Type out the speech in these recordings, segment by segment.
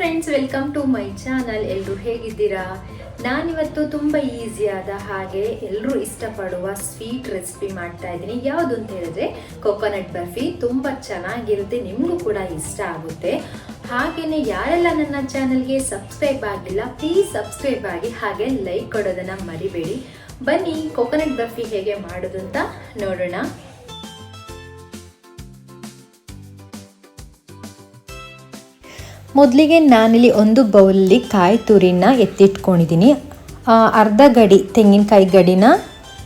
Friends welcome to my channel ಎಲ್ಲರೂ ಹೇಗಿದ್ದೀರಾ? ನಾನಿವತ್ತು ತುಂಬ ಈಸಿಯಾದ ಹಾಗೆ ಎಲ್ಲರೂ ಇಷ್ಟಪಡುವ ಸ್ವೀಟ್ ರೆಸಿಪಿ ಮಾಡ್ತಾ ಇದ್ದೀನಿ. ಯಾವುದು ಅಂತ ಹೇಳಿದ್ರೆ ಕೊಕೊನಟ್ ಬರ್ಫಿ ತುಂಬ ಚೆನ್ನಾಗಿರುತ್ತೆ, ನಿಮಗೂ ಕೂಡ ಇಷ್ಟ ಆಗುತ್ತೆ. ಹಾಗೆಯೇ ಯಾರೆಲ್ಲ ನನ್ನ ಚಾನಲ್ಗೆ ಸಬ್ಸ್ಕ್ರೈಬ್ ಆಗಿಲ್ಲ ಪ್ಲೀಸ್ ಸಬ್ಸ್ಕ್ರೈಬ್ ಆಗಿ ಹಾಗೆ ಲೈಕ್ ಕೊಡೋದನ್ನು ಮರಿಬೇಡಿ. ಬನ್ನಿ ಕೊಕೊನಟ್ ಬರ್ಫಿ ಹೇಗೆ ಮಾಡೋದು ಅಂತ ನೋಡೋಣ. ಮೊದಲಿಗೆ ನಾನಿಲ್ಲಿ ಒಂದು ಬೌಲಲ್ಲಿ ಕಾಯಿ ತುರಿನ ಎತ್ತಿಟ್ಕೊಂಡಿದ್ದೀನಿ. ಅರ್ಧ ಗಡಿ ತೆಂಗಿನಕಾಯಿ ಗಡಿನ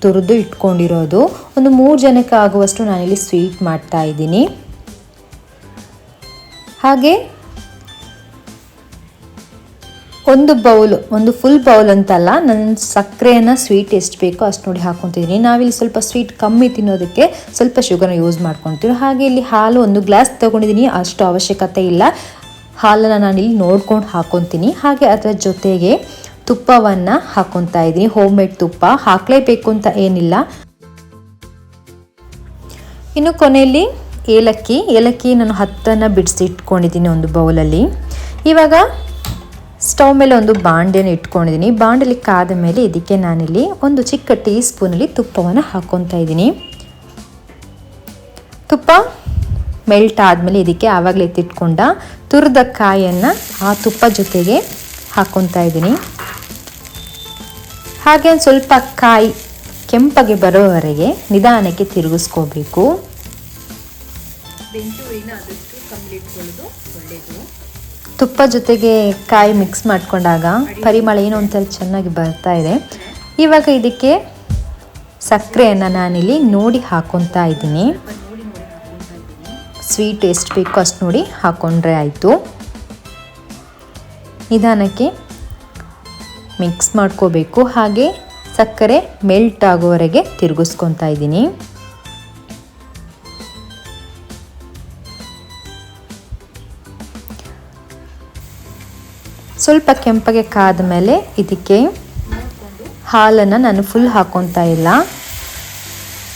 ತುರಿದು ಇಟ್ಕೊಂಡಿರೋದು. ಒಂದು ಮೂರು ಜನಕ್ಕೆ ಆಗುವಷ್ಟು ನಾನಿಲ್ಲಿ ಸ್ವೀಟ್ ಮಾಡ್ತಾ ಇದ್ದೀನಿ. ಹಾಗೆ ಒಂದು ಬೌಲ್, ಒಂದು ಫುಲ್ ಬೌಲ್ ಅಂತಲ್ಲ, ನನ್ನ ಸಕ್ಕರೆಯನ್ನು ಸ್ವೀಟ್ ಎಷ್ಟು ಬೇಕೋ ಅಷ್ಟು ನೋಡಿ ಹಾಕ್ಕೊತಿದ್ದೀನಿ. ನಾವಿಲ್ಲಿ ಸ್ವಲ್ಪ ಸ್ವೀಟ್ ಕಮ್ಮಿ ತಿನ್ನೋದಕ್ಕೆ ಸ್ವಲ್ಪ ಶುಗರ್ನ ಯೂಸ್ ಮಾಡ್ಕೊತೀವಿ ಹಾಗೆ ಇಲ್ಲಿ ಹಾಲು ಒಂದು ಗ್ಲಾಸ್ ತೊಗೊಂಡಿದ್ದೀನಿ. ಅಷ್ಟು ಅವಶ್ಯಕತೆ ಇಲ್ಲ. ಹಾಲನ್ನು ಇಲ್ಲಿ ನೋಡ್ಕೊಂಡು ಹಾಕೊತೀನಿ. ಹಾಗೆ ಅದರ ಜೊತೆಗೆ ತುಪ್ಪವನ್ನು ಹಾಕ್ಕೊತಾ ಇದ್ದೀನಿ. ಹೋಮ್ ಮೇಡ್ ತುಪ್ಪ. ಹಾಕಲೇಬೇಕು ಅಂತ ಏನಿಲ್ಲ. ಇನ್ನು ಕೊನೆಯಲ್ಲಿ ಏಲಕ್ಕಿ. ಏಲಕ್ಕಿ ನಾನು ಹತ್ತನ್ನು ಬಿಡಿಸಿ ಇಟ್ಕೊಂಡಿದ್ದೀನಿ ಒಂದು ಬೌಲಲ್ಲಿ. ಇವಾಗ ಸ್ಟವ್ ಮೇಲೆ ಒಂದು ಬಾಂಡೆನ ಇಟ್ಕೊಂಡಿದ್ದೀನಿ. ಬಾಂಡಲ್ಲಿ ಕಾದ ಮೇಲೆ ಇದಕ್ಕೆ ನಾನಿಲ್ಲಿ ಒಂದು ಚಿಕ್ಕ ಟೀ ಸ್ಪೂನಲ್ಲಿ ತುಪ್ಪವನ್ನು ಹಾಕ್ಕೊತಾ ಇದ್ದೀನಿ. ತುಪ್ಪ ಮೆಲ್ಟ್ ಆದಮೇಲೆ ಇದಕ್ಕೆ ಆವಾಗಲೇ ಎತ್ತಿಟ್ಕೊಂಡ ತುರಿದ ಕಾಯನ್ನು ಆ ತುಪ್ಪ ಜೊತೆಗೆ ಹಾಕ್ಕೊತಾ ಇದ್ದೀನಿ. ಹಾಗೆ ಒಂದು ಸ್ವಲ್ಪ ಕಾಯಿ ಕೆಂಪಗೆ ಬರೋವರೆಗೆ ನಿಧಾನಕ್ಕೆ ತಿರುಗಿಸ್ಕೋಬೇಕು. ತುಪ್ಪ ಜೊತೆಗೆ ಕಾಯಿ ಮಿಕ್ಸ್ ಮಾಡ್ಕೊಂಡಾಗ ಪರಿಮಳ ಏನೋ ಒಂಥರ ಚೆನ್ನಾಗಿ ಬರ್ತಾ ಇದೆ. ಇವಾಗ ಇದಕ್ಕೆ ಸಕ್ಕರೆಯನ್ನು ನಾನಿಲ್ಲಿ ನೋಡಿ ಹಾಕೊತಾ ಇದ್ದೀನಿ. ಸ್ವೀಟ್ ಎಷ್ಟು ಬೇಕೋ ಅಷ್ಟು ನೋಡಿ ಹಾಕ್ಕೊಂಡ್ರೆ ಆಯಿತು. ನಿಧಾನಕ್ಕೆ ಮಿಕ್ಸ್ ಮಾಡ್ಕೋಬೇಕು. ಹಾಗೆ ಸಕ್ಕರೆ ಮೆಲ್ಟ್ ಆಗೋವರೆಗೆ ತಿರುಗಿಸ್ಕೊತಾ ಇದ್ದೀನಿ. ಸ್ವಲ್ಪ ಕೆಂಪಗೆ ಕಾದ ಮೇಲೆ ಇದಕ್ಕೆ ಹಾಲನ್ನು ನಾನು ಫುಲ್ ಹಾಕ್ಕೊತಾ ಇಲ್ಲ.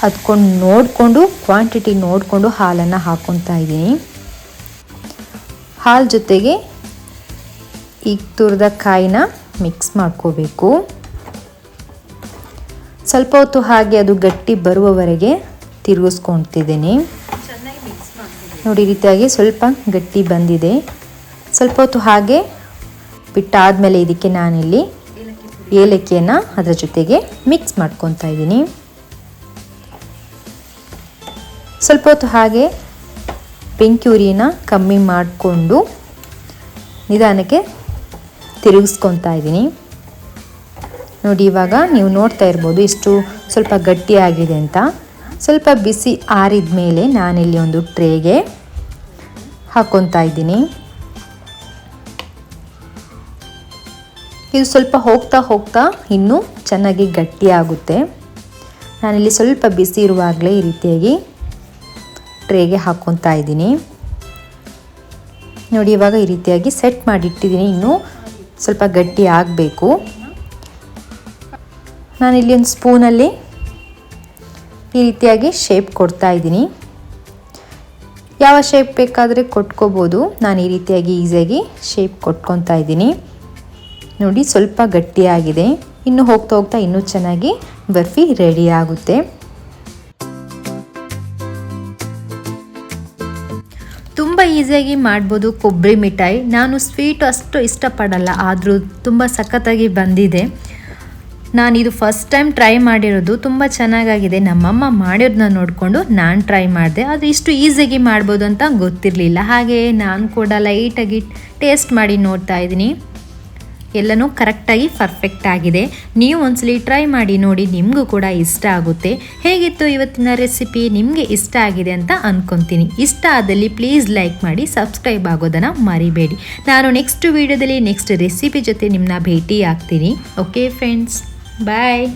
ಅದ್ಕೊಂಡು ನೋಡಿಕೊಂಡು ಕ್ವಾಂಟಿಟಿ ನೋಡಿಕೊಂಡು ಹಾಲನ್ನು ಹಾಕ್ಕೊತಾ ಇದ್ದೀನಿ. ಹಾಲು ಜೊತೆಗೆ ಈಗ ತುರಿದ ಕಾಯಿನ ಮಿಕ್ಸ್ ಮಾಡ್ಕೋಬೇಕು. ಸ್ವಲ್ಪ ಹೊತ್ತು ಹಾಗೆ ಅದು ಗಟ್ಟಿ ಬರುವವರೆಗೆ ತಿರುಗಿಸ್ಕೊತಿದ್ದೀನಿ. ನೋಡಿ ಈ ರೀತಿಯಾಗಿ ಸ್ವಲ್ಪ ಗಟ್ಟಿ ಬಂದಿದೆ. ಸ್ವಲ್ಪ ಹೊತ್ತು ಹಾಗೆ ಬಿಟ್ಟಾದಮೇಲೆ ಇದಕ್ಕೆ ನಾನಿಲ್ಲಿ ಏಲಕ್ಕಿಯನ್ನು ಅದರ ಜೊತೆಗೆ ಮಿಕ್ಸ್ ಮಾಡ್ಕೊತಾ ಇದ್ದೀನಿ. ಸ್ವಲ್ಪ ಹೊತ್ತು ಹಾಗೆ ಬೆಂಕಿ ಉರಿನ ಕಮ್ಮಿ ಮಾಡಿಕೊಂಡು ನಿಧಾನಕ್ಕೆ ತಿರುಗಿಸ್ಕೊತಾ ಇದ್ದೀನಿ. ನೋಡಿ, ಇವಾಗ ನೀವು ನೋಡ್ತಾ ಇರ್ಬೋದು ಇಷ್ಟು ಸ್ವಲ್ಪ ಗಟ್ಟಿಯಾಗಿದೆ ಅಂತ. ಸ್ವಲ್ಪ ಬಿಸಿ ಆರಿದ ಮೇಲೆ ನಾನಿಲ್ಲಿ ಒಂದು ಟ್ರೇಗೆ ಹಾಕ್ಕೊತಾ ಇದ್ದೀನಿ. ಇದು ಸ್ವಲ್ಪ ಹೋಗ್ತಾ ಹೋಗ್ತಾ ಇನ್ನೂ ಚೆನ್ನಾಗಿ ಗಟ್ಟಿಯಾಗುತ್ತೆ. ನಾನಿಲ್ಲಿ ಸ್ವಲ್ಪ ಬಿಸಿ ಇರುವಾಗಲೇ ಈ ರೀತಿಯಾಗಿ ಟ್ರೇಗೆ ಹಾಕ್ಕೊತಾ ಇದ್ದೀನಿ. ನೋಡಿ, ಇವಾಗ ಈ ರೀತಿಯಾಗಿ ಸೆಟ್ ಮಾಡಿಟ್ಟಿದ್ದೀನಿ. ಇನ್ನೂ ಸ್ವಲ್ಪ ಗಟ್ಟಿ ಆಗಬೇಕು. ನಾನಿಲ್ಲಿ ಒಂದು ಸ್ಪೂನಲ್ಲಿ ಈ ರೀತಿಯಾಗಿ ಶೇಪ್ ಕೊಡ್ತಾ ಇದ್ದೀನಿ. ಯಾವ ಶೇಪ್ ಬೇಕಾದರೆ ಕೊಟ್ಕೋಬೋದು. ನಾನು ಈ ರೀತಿಯಾಗಿ ಈಸಿಯಾಗಿ ಶೇಪ್ ಕೊಟ್ಕೊತಾ ಇದ್ದೀನಿ. ನೋಡಿ, ಸ್ವಲ್ಪ ಗಟ್ಟಿಯಾಗಿದೆ. ಇನ್ನು ಹೋಗ್ತಾ ಹೋಗ್ತಾ ಇನ್ನೂ ಚೆನ್ನಾಗಿ ಬರ್ಫಿ ರೆಡಿ ಆಗುತ್ತೆ. ಈಸಿಯಾಗಿ ಮಾಡ್ಬೋದು ಕೊಬ್ಬರಿ ಮಿಠಾಯಿ. ನಾನು ಸ್ವೀಟ್ ಅಷ್ಟು ಇಷ್ಟಪಡಲ್ಲ, ಆದರೂ ತುಂಬ ಸಖತ್ತಾಗಿ ಬಂದಿದೆ. ನಾನು ಇದು ಫಸ್ಟ್ ಟೈಮ್ ಟ್ರೈ ಮಾಡಿರೋದು, ತುಂಬ ಚೆನ್ನಾಗಾಗಿದೆ. ನಮ್ಮಮ್ಮ ಮಾಡಿರೋದನ್ನ ನೋಡಿಕೊಂಡು ನಾನು ಟ್ರೈ ಮಾಡಿದೆ. ಅದು ಇಷ್ಟು ಈಸಿಯಾಗಿ ಮಾಡ್ಬೋದು ಅಂತ ಗೊತ್ತಿರಲಿಲ್ಲ. ಹಾಗೆ ನಾನು ಕೂಡ ಲೈಟಾಗಿ ಟೇಸ್ಟ್ ಮಾಡಿ ನೋಡ್ತಾ ಇದ್ದೀನಿ. ಎಲ್ಲನೂ ಕರೆಕ್ಟಾಗಿ ಪರ್ಫೆಕ್ಟ್ ಆಗಿದೆ. ನೀವು ಒಂದ್ಸಲಿ ಟ್ರೈ ಮಾಡಿ ನೋಡಿ, ನಿಮಗೂ ಕೂಡ ಇಷ್ಟ ಆಗುತ್ತೆ. ಹೇಗಿತ್ತು ಇವತ್ತಿನ ರೆಸಿಪಿ ನಿಮಗೆ ಇಷ್ಟ ಆಗಿದೆ ಅಂತ ಅಂದ್ಕೊತೀನಿ ಇಷ್ಟ ಆದಲ್ಲಿ ಪ್ಲೀಸ್ ಲೈಕ್ ಮಾಡಿ ಸಬ್ಸ್ಕ್ರೈಬ್ ಆಗೋದನ್ನು ಮರಿಬೇಡಿ. ನಾನು ನೆಕ್ಸ್ಟ್ ವೀಡಿಯೋದಲ್ಲಿ ನೆಕ್ಸ್ಟ್ ರೆಸಿಪಿ ಜೊತೆ ನಿಮ್ಮನ್ನ ಭೇಟಿ ಆಗ್ತೀನಿ ಓಕೆ ಫ್ರೆಂಡ್ಸ್ ಬಾಯ್